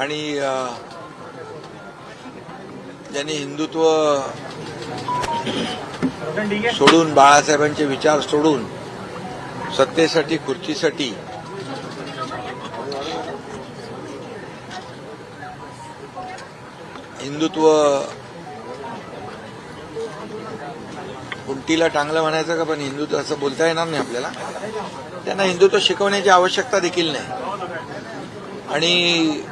आणि ज्यांनी हिंदुत्व सोडून बाळासाहेबांचे विचार सोडून सत्तेसाठी खुर्चीसाठी हिंदुत्व कुंटीला टांगलं म्हणायचं का? पण हिंदुत्व असं बोलता येणार नाही आपल्याला. त्यांना हिंदुत्व शिकवण्याची आवश्यकता देखील नाही. आणि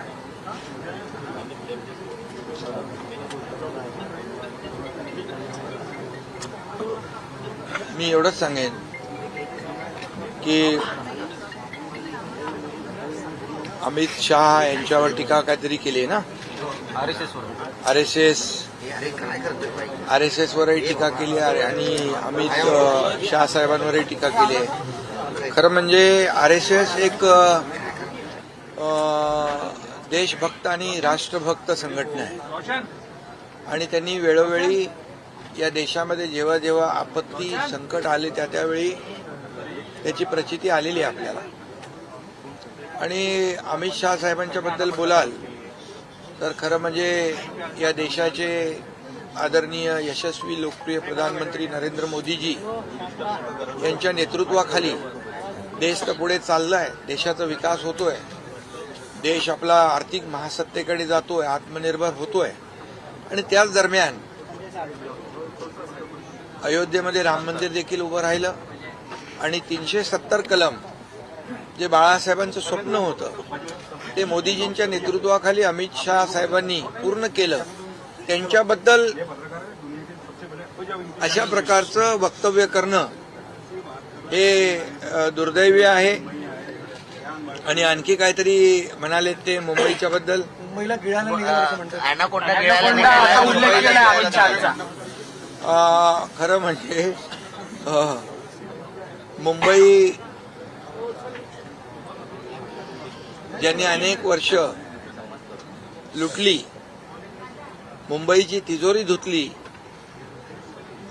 मी एवढंच सांगेन की अमित शहा यांच्यावर टीका काहीतरी केली आहे ना? R S S R S S वरही टीका केली आहे आणि अमित शाह शहा साहेबांवरही टीका केली आहे. खरं म्हणजे आर एस एस एक देशभक्त आणि राष्ट्रभक्त संघटना आहे. आणि त्यांनी वेळोवेळी या देशामध्ये जेव्हा जेव्हा आपत्ती संकट आले त्या त्यावेळी त्याची प्रचिती आलेली आहे आपल्याला. आणि अमित शहा साहेबांच्या बद्दल बोलाल तर खरं म्हणजे या देशाचे आदरणीय यशस्वी लोकप्रिय प्रधानमंत्री नरेंद्र मोदीजी यांच्या नेतृत्वाखाली देश तर पुढे चाललाय देशाचा विकास होतोय. देश आपला आर्थिक महासत्तेकडे जातोय आत्मनिर्भर होतोय. आणि त्याच दरम्यान अयोध्येमध्ये राम मंदिर देखील उभं राहिलं आणि तीनशे सत्तर कलम जे बाळासाहेबांचं स्वप्न होतं ते मोदीजींच्या नेतृत्वाखाली अमित शहा साहेबांनी पूर्ण केलं त्यांच्याबद्दल अशा प्रकारचं वक्तव्य करणं हे दुर्दैवी आहे. आणि आणखी काहीतरी म्हणाले ते मुंबईच्या बद्दल मुंबईला गिळायला निघाला खरं म्हणजे मुंबई ज्यांनी अनेक वर्ष लुटली मुंबईची तिजोरी धुतली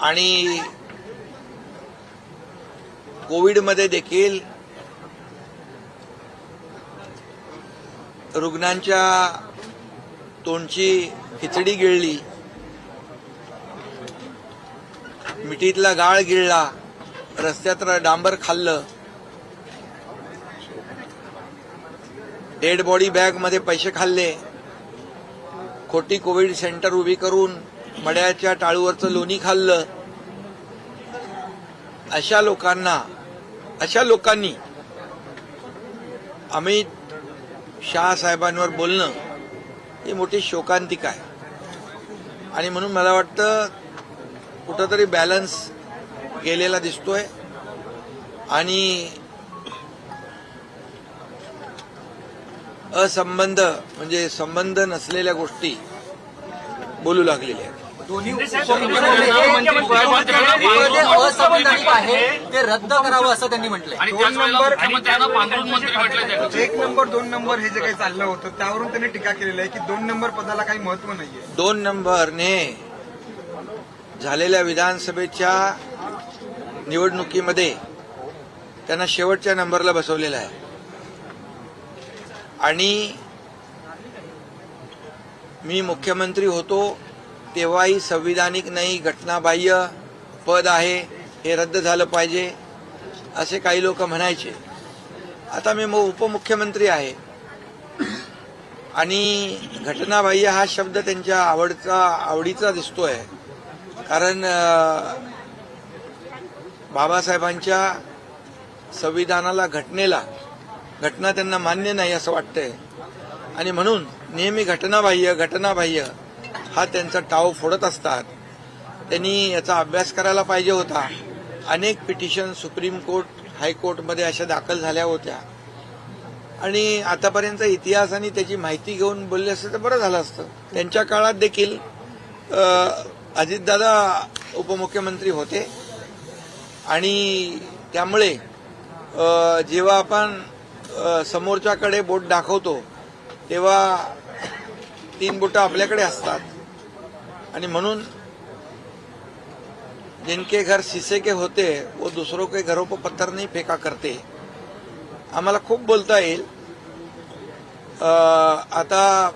आणि कोविडमध्ये देखील रुग्णांच्या तोंडची खिचडी गिळली मिठीतला गाळ गिळला रस्त्यात डांबर खाल्लं. डेड बॉडी बॅगमध्ये पैसे खाल्ले. खोटी कोविड सेंटर उभी करून मड्याच्या टाळूवरचं लोणी खाल्लं. अशा लोकांना अशा लोकांनी अमित शहा साहेबांवर बोलणं ही मोठी शोकांतिका आहे. आणि म्हणून मला वाटतं कुठंतरी बॅलन्स गेलेला दिसतोय. आणि असंबंध म्हणजे संबंध नसलेल्या गोष्टी बोलू लागलेल्या आहेत. दोन्ही उपमुख्यमंत्री असंवैधानिक आहे ते रद्द करावं असं त्यांनी म्हटलंय. एक नंबर दोन नंबर हे जे काही चाललं होतं त्यावरून त्यांनी टीका केलेली आहे की दोन नंबर पदाला काही महत्त्व नाहीये. दोन नंबरने झालेल्या विधानसभेच्या निवडणुकीमध्ये त्यांना शेवटच्या नंबरला बसवलेला आहे. आणि मी मुख्यमंत्री होतो तेव्हाही संविधानिक नाही घटनाबाह्य पद आहे हे रद्द झालं पाहिजे असे काही लोक म्हणायचे. आता मी उपमुख्यमंत्री आहे. आणि घटनाबाह्य हा शब्द त्यांच्या आवडचा आवडीचा दिसतोय. कारण बाबासाहेबांच्या संविधानाला घटनेला घटना त्यांना मान्य नाही असं वाटतंय. आणि म्हणून नेहमी घटनाबाह्य घटनाबाह्य हा त्यांचा टाव फोडत असतात. त्यांनी याचा अभ्यास करायला पाहिजे होता. अनेक पिटिशन सुप्रीम कोर्ट हायकोर्टमध्ये अशा दाखल झाल्या होत्या. आणि आतापर्यंत इतिहास आणि त्याची माहिती घेऊन बोलले असते तर बरं झालं असतं. त्यांच्या काळात देखील अजितदादा उपमुख्यमंत्री होते. आणि त्यामुळे जेव्हा आपण समोरच्याकडे बोट दाखवतो तेव्हा तीन बोटं आपल्याकडे असतात. आणि म्हणून जिनके घर शीशे के होते वो दुसरो के घरों पर पत्थर नाही फेका करते. आम्हाला खूप बोलता येईल. आता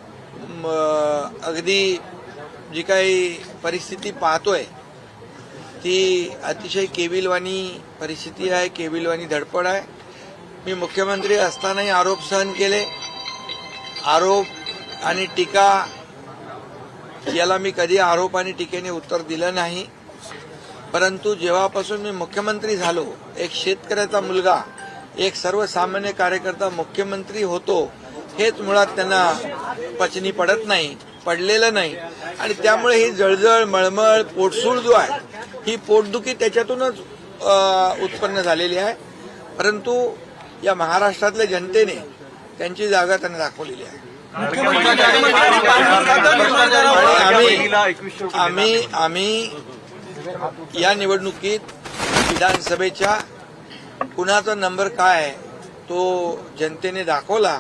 अगदी जी काही परिस्थिती पाहतोय ती अतिशय केविलवाणी परिस्थिती आहे केविलवाणी धडपड आहे. मी मुख्यमंत्री असतानाही आरोप सहन केले. आरोप आणि टीका याला मी कधी आरोप आणि टीकेने उत्तर दिलं नाही. परंतु जेव्हापासून मी मुख्यमंत्री झालो एक शेतकऱ्याचा मुलगा एक सर्वसामान्य कार्यकर्ता मुख्यमंत्री होतो हेच मुळात त्यांना पचनी पडत नाही. पडलेलं नाही. आणि त्यामुळे ही जळजळ मळमळ पोटसूळ जो आहे ही पोटदुखी त्याच्यातूनच उत्पन्न झालेली आहे. परंतु या महाराष्ट्रातल्या जनतेने त्यांची जागा त्यांना दाखवलेली आहे. आम्ही आम्ही आम्ही या निवडणुकीत विधानसभेच्या कुणाचा नंबर काय आहे तो जनतेने दाखवला.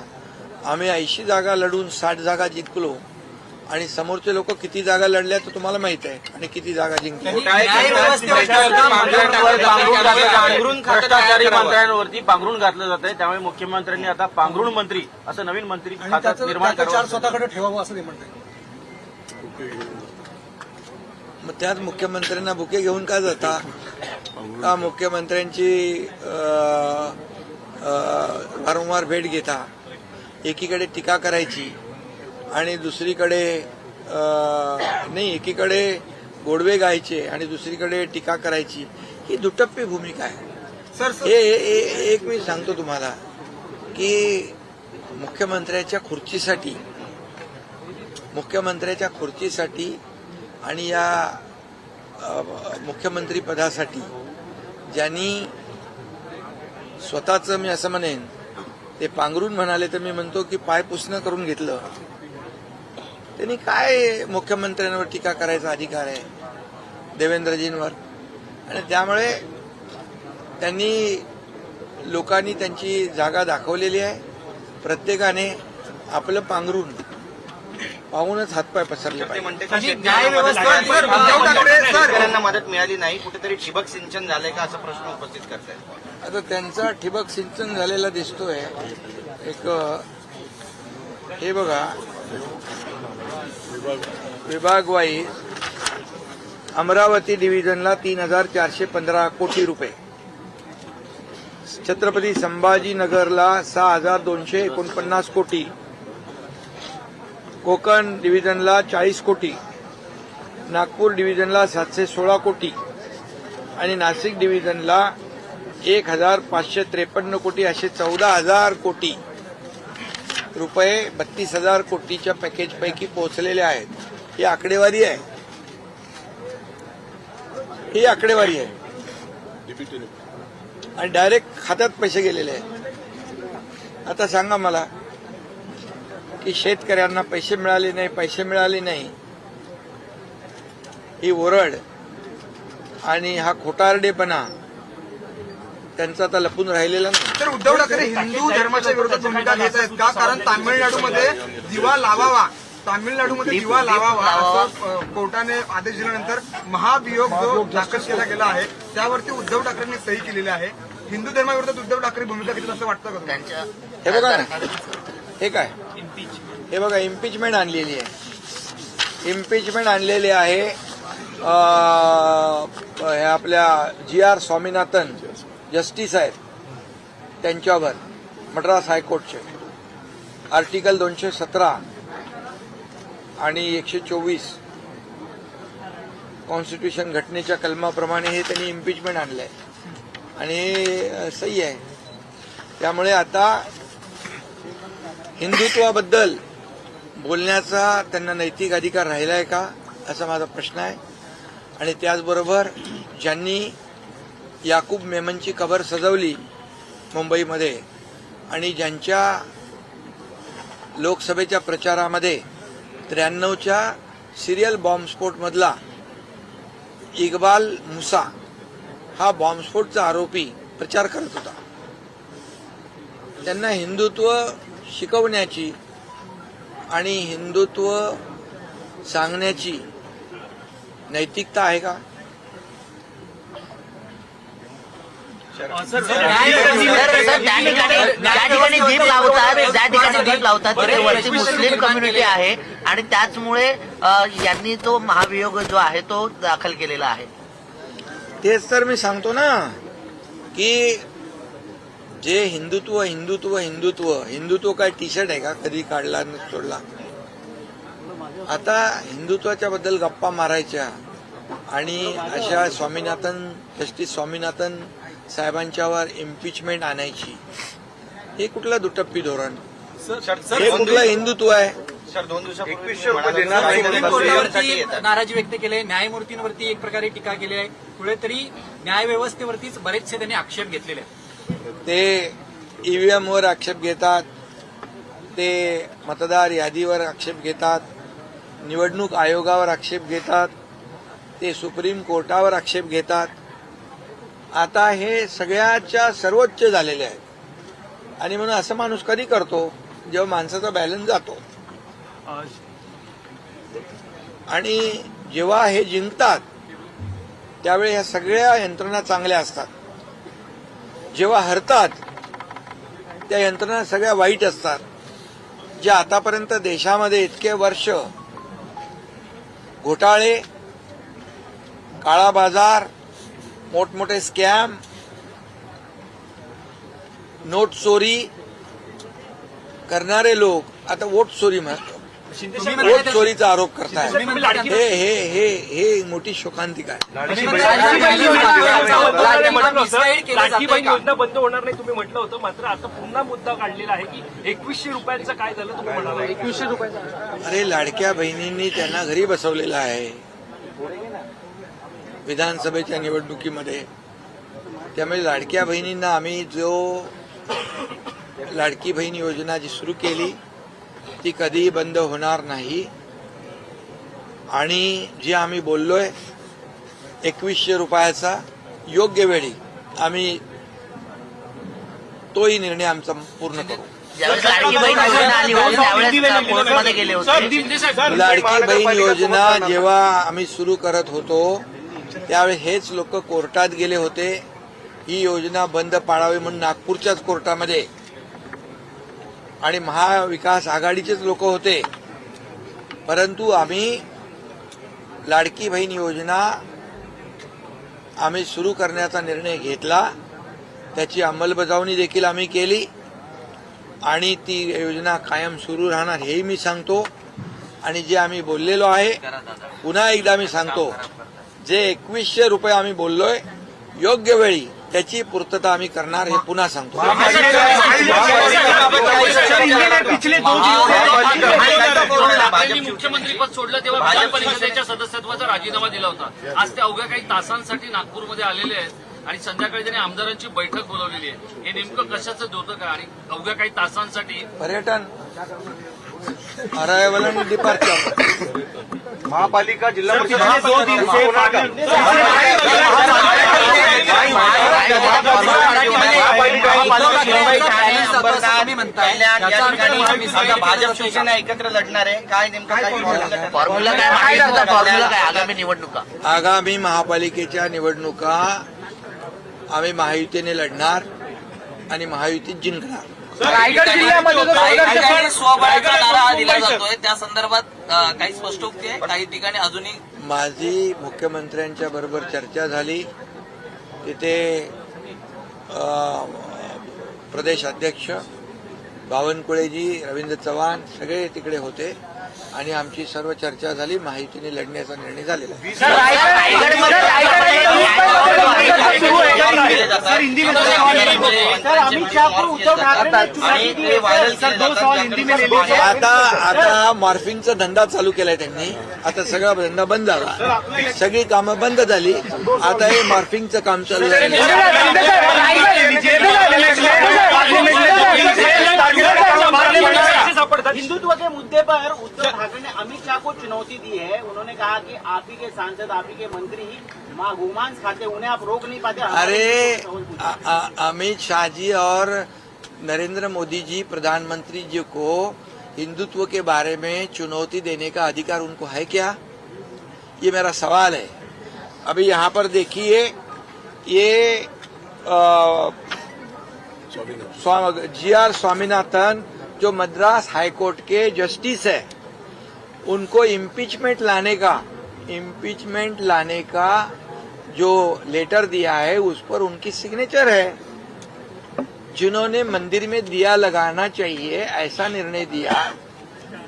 आम्ही ऐंशी जागा लढून साठ जागा जिंकलो. आणि समोरचे लोक किती जागा लढल्या तर तुम्हाला माहीत आहे. आणि किती जागा जिंकल्या. भ्रष्टाचारी मंत्र्यांवरती पांघरून घातलं जात आहे. त्यामुळे मुख्यमंत्र्यांनी आता पांघरुण मंत्री असं नवीन मंत्री खात्यात निर्माण स्वतःकडे ठेवावं असं ते म्हणतात मग त्यात मुख्यमंत्र्यांना बुके घेऊन का जाता? का मुख्यमंत्र्यांची अ, अ, वारंवार भेट घेता? एकीकडे टीका करायची. आणि दुसरीकडे नाही एकीकडे गोडवे गायचे आणि दुसरीकडे टीका करायची ही दुटप्पी भूमिका आहे. सर हे एक मी सांगतो तुम्हाला की मुख्यमंत्र्याच्या खुर्चीसाठी मुख्यमंत्र्याच्या खुर्चीसाठी आणि या अ, मुख्यमंत्री पदासाठी ज्यांनी स्वतःचं मी असं म्हणेन ते पांघरून म्हणाले तर मी म्हणतो की पाय पुसणं करून घेतलं. त्यांनी काय मुख्यमंत्र्यांवर टीका करायचा अधिकार आहे? देवेंद्रजींवर. आणि त्यामुळे त्यांनी लोकांनी त्यांची जागा दाखवलेली आहे. प्रत्येकाने आपलं पांघरून पाहूनच हातपाय पसरले पाहिजे. मदत मिळाली नाही. कुठेतरी ठिबक सिंचन झालंय का? असा प्रश्न उपस्थित करतायत. आता त्यांचा ठिबक सिंचन झालेला दिसतोय. एक हे बघा. विभाग वाईज अमरावती डिव्हिजनला तीन हजार चारशे पंधरा कोटी रुपये. छत्रपती संभाजीनगरला सहा हजार दोनशे एकोणपन्नास कोटी. कोकण डिव्हिजनला चाळीस कोटी. नागपूर डिव्हिजनला सातशे सोळा कोटी. आणि नाशिक डिव्हिजनला एक हजार पाचशे त्रेपन्न कोटी असे चौदा हजार कोटी. रुपये बत्तीस हजार कोटीच्या पॅकेजपैकी पोहोचलेले आहेत. ही आकडेवारी आहे. ही आकडेवारी आहे. आणि डायरेक्ट खात्यात पैसे गेलेले आहेत. आता सांगा मला की शेतकऱ्यांना पैसे मिळाले नाही पैसे मिळाले नाही. ही ओरड आणि हा खोटारडेपणा त्यांचा आता लपून राहिलेला नाही. तर उद्धव ठाकरे हिंदू धर्माच्या विरोधात भूमिका घेत आहेत का? कारण तामिळनाडूमध्ये दिवा लावावा. तामिळनाडूमध्ये दिवा लावावा असं अ, कोर्टाने आदेश दिल्यानंतर महाभियोग जो दाखल केला गेला आहे त्यावरती उद्धव ठाकरेंनी सही केलेली आहे. हिंदू धर्माविरोधात उद्धव ठाकरे भूमिका घेतील असं वाटतं का तुम्हाला? हे बघा ना. हे काय? हे बघा इम्पिचमेंट आणलेली आहे. इम्पिचमेंट आणलेली आहे अं, हे आपल्या जी आर स्वामीनाथन. जस्टिस आहेत. त्यांच्यावर मद्रास हायकोर्टचे आर्टिकल दोनशे सतरा आणि एकशे चोवीस कॉन्स्टिट्यूशन घटनेच्या कलमाप्रमाणे हे त्यांनी इम्पिचमेंट आणलंय. आणि हे, सही आहे. त्यामुळे आता हिंदुत्वाबद्दल बोलण्याचा त्यांना नैतिक अधिकार राहिला आहे का? असा माझा प्रश्न आहे. आणि त्याचबरोबर ज्यांनी याकूब मेमनची कबर सजवली मुंबईमध्ये आणि ज्यांच्या लोकसभेच्या प्रचारामध्ये त्र्याण्णवच्या सिरियल बॉम्बस्फोटमधला इक्बाल मुसा हा बॉम्बस्फोटचा आरोपी प्रचार करत होता. त्यांना हिंदुत्व शिकवण्याची आणि हिंदुत्व सांगण्याची नैतिकता आहे का सर, सर, त्या ठिकाणी दीप लावतात ज्या ठिकाणी दीप लावतात तिथे मुस्लिम कम्युनिटी आहे आणि त्याचमुळे यांनी तो महाभियोग जो आहे तो दाखल केलेला आहे तेच तर मी सांगतो ना की जे हिंदुत्व हिंदुत्व हिंदुत्व हिंदुत्व काय टी शर्ट आहे का? कधी काढला न सोडला. आता हिंदुत्वाच्या बद्दल गप्पा मारायच्या आणि अशा स्वामीनाथन जस्टिस स्वामीनाथन साहेबांच्यावर इम्पिचमेंट आणायची. हे कुठलं दुटप्पी धोरण? हे कुठलं हिंदुत्व आहे? कोर्टावरती नाराजी व्यक्त केली. आहे. न्यायमूर्तींवरती एक प्रकारे टीका केली आहे. कुठेतरी न्यायव्यवस्थेवरतीच बरेचसे त्यांनी आक्षेप घेतलेले आहेत. ते ईव्हीएम वर आक्षेप घेतात. ते मतदार यादीवर आक्षेप घेतात. निवडणूक आयोगावर आक्षेप घेतात. ते सुप्रीम कोर्टावर आक्षेप घेतात. आता हे सगळ्याच्या सर्वोच्च झालेले आहेत. आणि म्हणून असं माणूस कधी करतो जेव्हा माणसाचा बॅलन्स जातो. आणि जेव्हा हे जिंकतात त्यावेळी ह्या सगळ्या यंत्रणा चांगल्या असतात. जेव्हा हरतात त्या यंत्रणा सगळ्या वाईट असतात. ज्या आतापर्यंत देशामध्ये इतके वर्ष घोटाळे काळा बाजार मोठमोठे स्कॅम नोट चोरी करणारे लोक आता वोट चोरी म्हणतो वोट चोरीचा आरोप करताय. हे हे हे हे मोठी शोकांतिका? योजना बंद होणार नाही तुम्ही म्हटलं होतं. मात्र आता पुन्हा मुद्दा काढलेला आहे की एकवीसशे रुपयांचं काय झालं तुम्ही म्हणाला एकवीसशे रुपयांचा. अरे लाडक्या बहिणींनी त्यांना घरी बसवलेलं आहे. विधानसभेच्या निवडणुकीमध्ये त्यामुळे लाडक्या बहिणींना आम्ही जो लाडकी बहीण योजना जी सुरू केली ती कधीही बंद होणार नाही. आणि जे आम्ही बोललोय एकवीसशे रुपयाचा योग्य वेळी आम्ही तोही निर्णय आमचा पूर्ण करू. लाडकी बहीण योजना जेव्हा आम्ही सुरू करत होतो त्यावेळी हेच लोक कोर्टात गेले होते. ही योजना बंद पाडावी म्हणून नागपूरच्याच कोर्टामध्ये. आणि महाविकास आघाडीचेच लोक होते. परंतु आम्ही लाडकी बहीण योजना आम्ही सुरू करण्याचा निर्णय घेतला. त्याची अंमलबजावणी देखील आम्ही केली. आणि ती योजना कायम सुरू राहणार हेही मी सांगतो. आणि जे आम्ही बोललेलो आहे पुन्हा एकदा मी सांगतो. जे एकवीसशे रुपये आम्ही बोललोय योग्य वेळी त्याची पूर्तता आम्ही करणार हे पुन्हा सांगतो. मुख्यमंत्री पद सोडलं तेव्हा विधान परिषदेच्या सदस्यत्वाचा राजीनामा दिला होता आज ते अवघ्या काही तासांसाठी नागपूरमध्ये आलेले आहेत आणि संध्याकाळी त्यांनी आमदारांची बैठक बोलावलेली आहे हे नेमकं कशाचं द्योतक का आणि अवघ्या काही तासांसाठी पर्यटन अरायवल डिपार्चर महापालिका जिल्हा भाजप? शिवसेना एकत्र लढणार आहे काय नेमकं फॉर्म्युला काय फॉर्म्युला काय आगामी निवडणुका आगामी महापालिकेच्या निवडणुका आम्ही महायुतीने लढणार आणि महायुतीत जिंकणार रायगड जिल्ह्यामध्ये स्वबळाचा नारा दिला जातोय. त्या संदर्भात अ, काही स्पष्टोक्ती आहे. काही ठिकाणी अजूनही माझी मुख्यमंत्र्यांच्या बरोबर चर्चा झाली. तिथे अ, प्रदेश अध्यक्ष बावनकुळेजी रवींद्र चव्हाण सगळे तिकडे होते आणि आमची सर्व चर्चा झाली. माहितीने लढण्याचा निर्णय झालेला आहे. आता आता मॉर्फिंगचा धंदा चालू केलाय त्यांनी आता सगळा धंदा बंद झाला सगळी कामं बंद झाली आता हे मॉर्फिंगचं काम चालू आहे हिंदुत्व के मुद्दे पर उद्धव ठाकरे ने अमित शाह को चुनौती दी है उन्होंने कहा कि आप ही के सांसद आप ही के मंत्री माँ गोमांस खाते उन्हें आप रोक नहीं पाते अरे अ- अमित शाह जी और नरेंद्र मोदी जी प्रधानमंत्री जी को हिंदुत्व के बारे में चुनौती देने का अधिकार उनको है क्या? ये मेरा सवाल है। अभी यहाँ पर देखिए ये जी आर स्वामीनाथन जो मद्रास हाईकोर्ट के जस्टिस है उनको इम्पीचमेंट लाने का इम्पीचमेंट लाने का जो लेटर दिया है उस पर उनकी सिग्नेचर है। जिन्होंने मंदिर में दिया लगाना चाहिए ऐसा निर्णय दिया।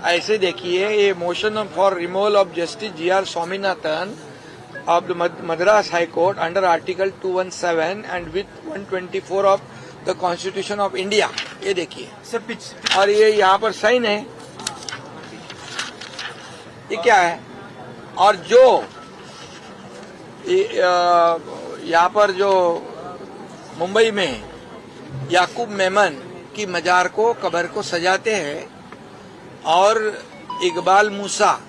ऐसे देखिए ये motion for removal of justice G R Swaminathan Mad- Madras High Court under Article 217 and with 124 of the constitution of India ये देखिए। सर और ये यहाँ पर साइन है। ये क्या है? और जो यहाँ पर जो मुंबई में याकूब मेमन की मजार को, कबर को सजाते हैं, और इकबाल मूसा,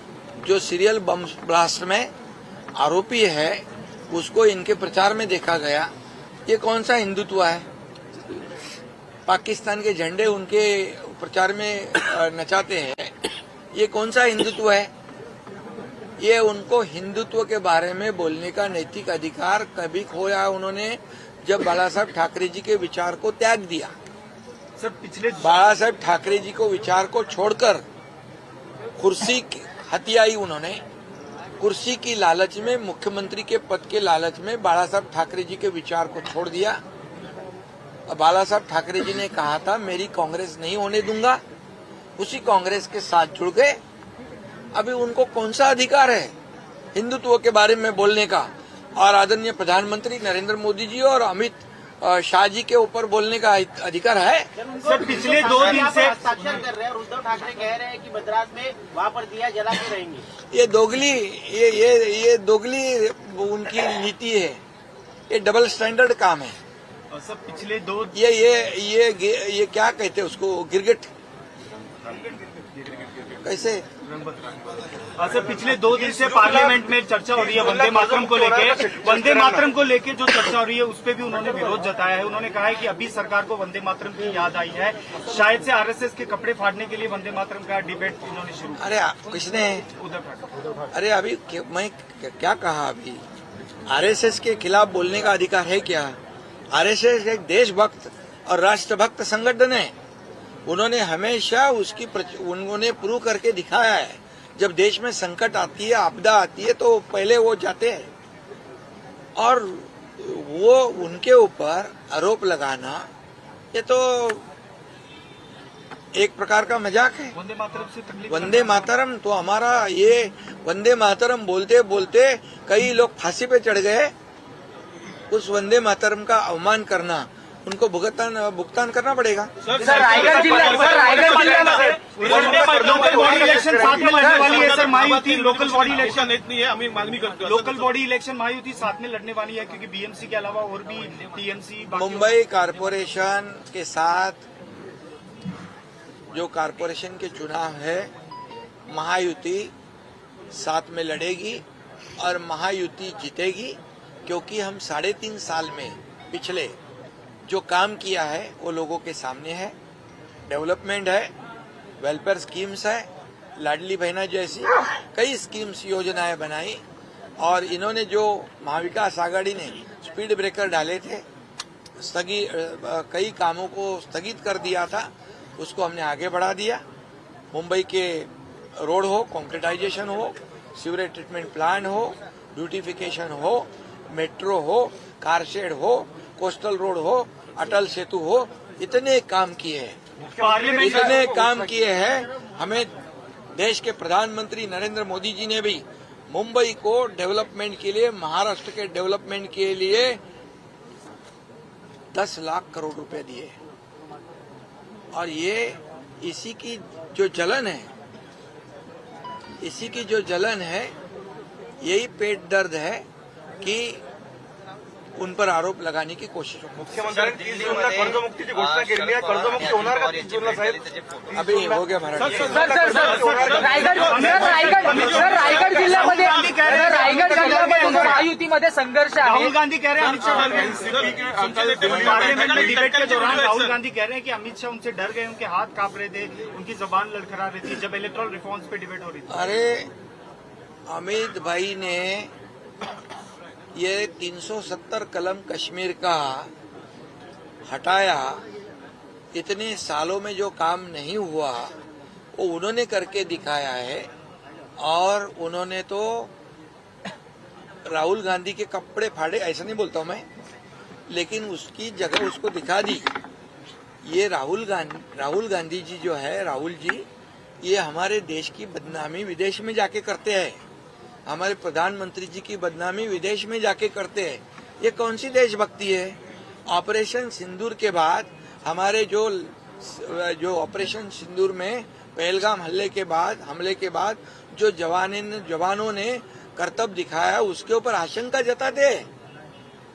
जो सीरियल बम ब्लास्ट में आरोपी है, उसको इनके प्रचार में देखा गया। ये कौन सा हिंदुत्व है? पाकिस्तान के झंडे उनके प्रचार में नचाते हैं। ये कौन सा हिंदुत्व है? ये उनको हिंदुत्व के बारे में बोलने का नैतिक अधिकार कभी खोया उन्होंने जब बाला साहब ठाकरे जी के विचार को त्याग दिया। सर पिछले बाला साहब ठाकरे जी को विचार को छोड़कर कुर्सी की हत्याई उन्होंने कुर्सी की लालच में मुख्यमंत्री के पद के लालच में बाला साहब ठाकरे जी के विचार को छोड़ दिया। बाला साहब ठाकरे जी ने कहा था मेरी कांग्रेस नहीं होने दूँगा। उसी कांग्रेस के साथ जुड़ गए। अभी उनको कौन सा अधिकार है? हिंदुत्व के बारे में बोलने का। और आदरणीय प्रधानमंत्री नरेंद्र मोदी जी और अमित शाह जी के ऊपर बोलने का अधिकार है? सर पिछले दो दिन से हस्ताक्षर कर रहे हैं उद्धव ठाकरे कह रहे हैं कि मद्रास में वहाँ पर दिया जला के रहेंगे। ये दोगली ये ये ये दोगली उनकी नीति है। ये डबल स्टैंडर्ड काम है। सर पिछले दो ये ये ये ये क्या कहते हैं उसको? गिरगिट। कैसे? सर पिछले दो दिन से पार्लियामेंट में चर्चा हो रही है वंदे मातरम को लेके। वंदे मातरम को लेके जो चर्चा हो रही है उस पर भी उन्होंने विरोध जताया है। उन्होंने कहा है कि अभी सरकार को वंदे मातरम की याद आई है। शायद से आरएसएस के कपड़े फाड़ने के लिए वंदे मातरम का डिबेट इन्होंने शुरू अरे किसने? उद्धव अरे अभी मैं क्या कहा अभी? आरएसएस के खिलाफ बोलने का अधिकार है क्या? आरएसएस एक देशभक्त और राष्ट्रभक्त संगठन है। उन्होंने हमेशा उसकी उन्होंने प्रूव करके दिखाया है। जब देश में संकट आती है आपदा आती है तो पहले वो जाते हैं। और वो उनके ऊपर आरोप लगाना ये तो एक प्रकार का मज़ाक है। वंदे मातरम से तकलीफ़ वंदे मातरम तो हमारा ये वंदे मातरम बोलते बोलते कई लोग फांसी पे चढ़ गए। उस वंदे मातरम का अवमान करना उनको भुगतान भुगतान करना पड़ेगा। सर रायगढ़ जिला सर रायगढ़ जिला लोकल बॉडी इलेक्शन साथ में लड़ने वाली है sir Mahayuti local body election इतनी है आम्ही मागणी करतो लोकल बॉडी इलेक्शन महायुति साथ में लड़ने वाली है क्योंकि बीएमसी के अलावा और भी टीएमसी मुंबई कारपोरेशन के साथ जो कारपोरेशन के चुनाव है महायुति साथ में लड़ेगी और महायुति जीतेगी क्योंकि हम साढ़े तीन साल में पिछले जो काम किया है, वो लोगों के सामने है। डेवलपमेंट है वेलफेयर स्कीम्स है, लाडली बहना जैसी कई स्कीम्स योजनाएँ बनाई और इन्होंने जो महाविकास आघाड़ी ने स्पीड ब्रेकर डाले थे स्थगित कई कामों को स्थगित कर दिया था, उसको हमने आगे बढ़ा दिया। मुंबई के रोड हो कॉन्क्रिटाइजेशन हो सीवरेज ट्रीटमेंट प्लांट हो ब्यूटिफिकेशन हो मेट्रो हो कारशेड हो कोस्टल रोड हो अटल सेतु हो इतने काम किए हैं। इतने काम किए हैं। हमें देश के प्रधानमंत्री नरेंद्र मोदी जी ने भी मुंबई को डेवलपमेंट के लिए महाराष्ट्र के डेवलपमेंट के लिए दस लाख करोड़ रुपए दिए। और ये इसी की जो जलन है इसी की जो जलन है यही पेट दर्द है कि उन पर आरोप लगाने की कोशिश मुख्यमंत्री दिल्लीमध्ये कर्जमुक्तीची घोषणा केलेली आहे कर्जमुक्ती होणार का तीस जूनला साहेब अभी हो गया मराठी रायगड सर रायगड सर रायगड जिल्ह्यामध्ये रायगड जिल्ह्यामध्ये महायुतीमध्ये संघर्ष आहे. राहुल गांधी कह रहे हैं अमित शाह डिबेट के दौरान राहुल गांधी कह रहे हैं कि अमित शाह उनसे डर गए उनके हाथ काँप रहे थे उनकी जबान लड़खड़ा रही थी जब इलेक्ट्रॉल रिफॉर्म्स पे डिबेट हो रही थी। अरे अमित भाई ने ये 370 कलम कश्मीर का हटाया, इतने सालों में जो काम नहीं हुआ, वो उन्होंने करके दिखाया है। और उन्होंने तो राहुल गांधी के कपड़े फाड़े, ऐसा नहीं बोलता हूँ मैं, लेकिन उसकी जगह उसको दिखा दी। ये राहुल गांधी राहुल गांधी जी जो है, राहुल जी, ये हमारे देश की बदनामी विदेश में जाके करते हैं। हमारे प्रधानमंत्री जी की बदनामी विदेश में जाके करते हैं। ये कौन सी देशभक्ति है? ऑपरेशन सिंदूर के बाद, हमारे जो जो ऑपरेशन सिंदूर में पहलगाम हल्ले के बाद, हमले के बाद, जो जवाने जवानों ने कर्तव्य दिखाया, उसके ऊपर आशंका जताते हैं।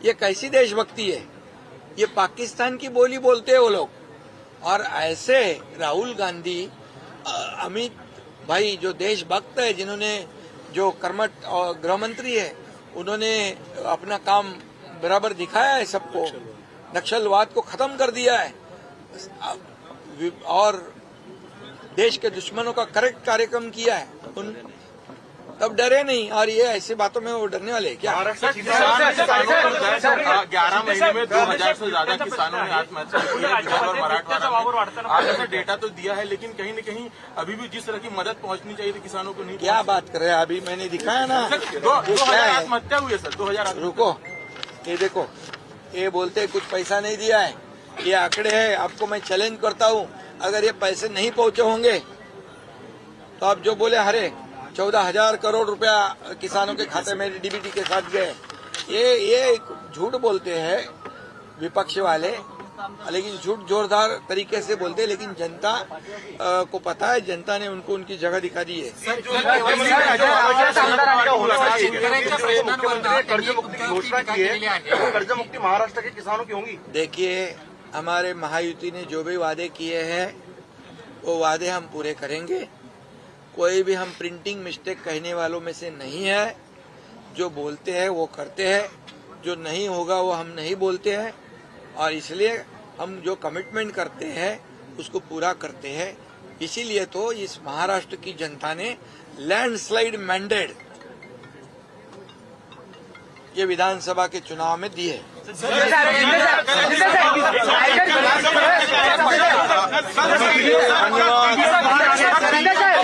ये कैसी देशभक्ति है? ये पाकिस्तान की बोली बोलते हैं वो लोग। और ऐसे राहुल गांधी अमित भाई जो देशभक्त है, जिन्होंने जो कर्मठ और गृह मंत्री है, उन्होंने अपना काम बराबर दिखाया है सबको। नक्सलवाद को खत्म कर दिया है। और देश के दुश्मनों का करेक्ट कार्यक्रम किया है। उन तब डरे नहीं। और ये ऐसी बातों में वो डरने वाले हैं ग्यारह महीने में दो हज़ार से ज़्यादा किसानों ने आत्महत्या की है बिहार और मराठवाड़ा में आपने डेटा तो दिया है लेकिन कहीं न कहीं अभी भी जिस तरह की मदद पहुंचनी चाहिए थी किसानों को नहीं क्या बात कर रहे हैं? अभी मैंने दिखाया ना। दो क्या हज़ार आत्महत्या हुई है सर दो हज़ार रुको। ये देखो ये बोलते हैं, कुछ पैसा नहीं दिया है। ये आंकड़े है आपको मैं चैलेंज करता हूँ। अगर ये पैसे नहीं पहुँचे होंगे तो आप जो बोले हरे चौदह हज़ार करोड़ रुपया किसानों के खाते में डीबीटी के साथ गए ये ये झूठ बोलते हैं विपक्ष वाले लेकिन झूठ जोरदार तरीके से बोलते हैं लेकिन जनता अ, को पता है जनता ने उनको उनकी जगह दिखा दी है। आहे कर्जमुक्ती महाराष्ट्र के किसानों की होंगी। देखिए हमारे महायुति ने जो भी वादे किए हैं वो वादे हम पूरे करेंगे। कोई भी हम प्रिंटिंग मिस्टेक कहने वालों में से नहीं है। जो बोलते हैं वो करते हैं, जो नहीं होगा वो हम नहीं बोलते हैं। और इसलिए हम जो कमिटमेंट करते हैं, उसको पूरा करते हैं। इसीलिए तो इस महाराष्ट्र की जनता ने लैंडस्लाइड मैंडेट ये विधानसभा के चुनाव में दिए धन्यवाद।